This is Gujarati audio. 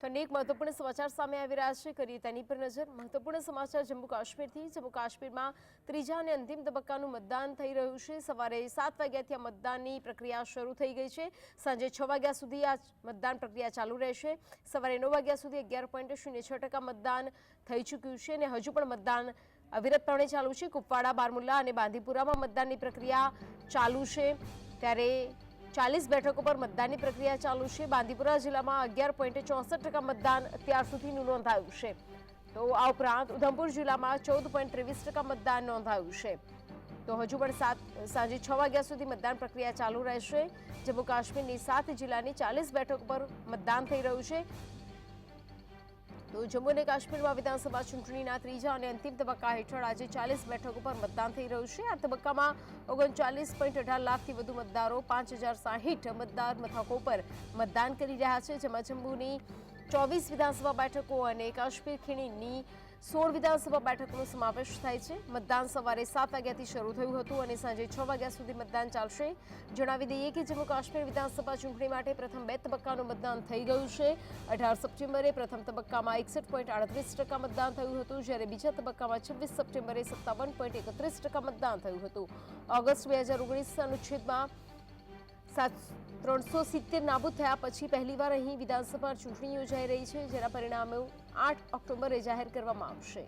તો અનેક મહત્વપૂર્ણ સમાચાર સામે આવી રહ્યા છે. કરીએ તેની પર નજર. મહત્વપૂર્ણ સમાચાર જમ્મુ કાશ્મીરથી. જમ્મુ કાશ્મીરમાં ત્રીજા અને અંતિમ તબક્કાનું મતદાન થઈ રહ્યું છે. સવારે સાત વાગ્યાથી આ મતદાનની પ્રક્રિયા શરૂ થઈ ગઈ છે. સાંજે છ વાગ્યા સુધી આ મતદાન પ્રક્રિયા ચાલુ રહેશે. સવારે નવ વાગ્યા સુધી અગિયાર પોઈન્ટ શૂન્ય છ ટકા મતદાન થઈ ચૂક્યું છે અને હજુ પણ મતદાન અવિરતપણે ચાલુ છે. કુપવાડા, બારમુલ્લા અને બાંધીપુરામાં મતદાનની પ્રક્રિયા ચાલુ છે. ત્યારે ચાલીસ બેઠકો પર મતદાનની પ્રક્રિયા ચાલુ છે. બાંદીપુરા જિલ્લામાં અગિયાર પોઈન્ટ ચોસઠ ટકા મતદાન અત્યાર સુધીનું નોંધાયું છે. તો આ ઉપરાંત ઉધમપુર જિલ્લામાં ચૌદ પોઈન્ટ ત્રેવીસ ટકા મતદાન નોંધાયું છે. તો હજુ પણ સાત, સાંજે છ વાગ્યા સુધી મતદાન પ્રક્રિયા ચાલુ રહેશે. જમ્મુ કાશ્મીરની સાત જિલ્લાની ચાલીસ બેઠકો પર મતદાન થઈ રહ્યું છે. તો જમ્મુ અને કાશ્મીરમાં વિધાનસભા ચૂંટણીના ત્રીજા અને અંતિમ તબક્કા હેઠળ આજે ચાલીસ બેઠકો પર મતદાન થઈ રહ્યું છે. આ તબક્કામાં ઓગણચાલીસ પોઈન્ટ અઢાર લાખથી વધુ મતદારો, પાંચ હજાર સાહીઠ મતદાર મથકો પર મતદાન કરી રહ્યા છે, જેમાં જમ્મુની ચોવીસ વિધાનસભા બેઠકો અને કાશ્મીર ખીણીની સોળ વિધાનસભા બેઠકોનો સમાવેશ થાય છે. મતદાન સવારે સાત વાગ્યાથી શરૂ થયું હતું અને સાંજે છ વાગ્યા સુધી મતદાન ચાલશે. જણાવી દઈએ કે જમ્મુ કાશ્મીર વિધાનસભા ચૂંટણી માટે પ્રથમ બે તબક્કાનું મતદાન થઈ ગયું છે. અઢાર સપ્ટેમ્બરે પ્રથમ તબક્કામાં એકસઠ પોઈન્ટ આડત્રીસ ટકા મતદાન થયું હતું, જ્યારે બીજા તબક્કામાં છવ્વીસ સપ્ટેમ્બરે સત્તાવન પોઈન્ટ એકત્રીસ ટકા મતદાન થયું હતું. ઓગસ્ટ બે હજાર ઓગણીસ અનુચ્છેદમાં સાત ત્રણસો સિત્તેર નાબૂદ થયા પછી પહેલીવાર અહીં વિધાનસભા ચૂંટણી યોજાઈ રહી છે, જેના પરિણામે આઠ ઓક્ટોબરે જાહેર કરવામાં આવશે.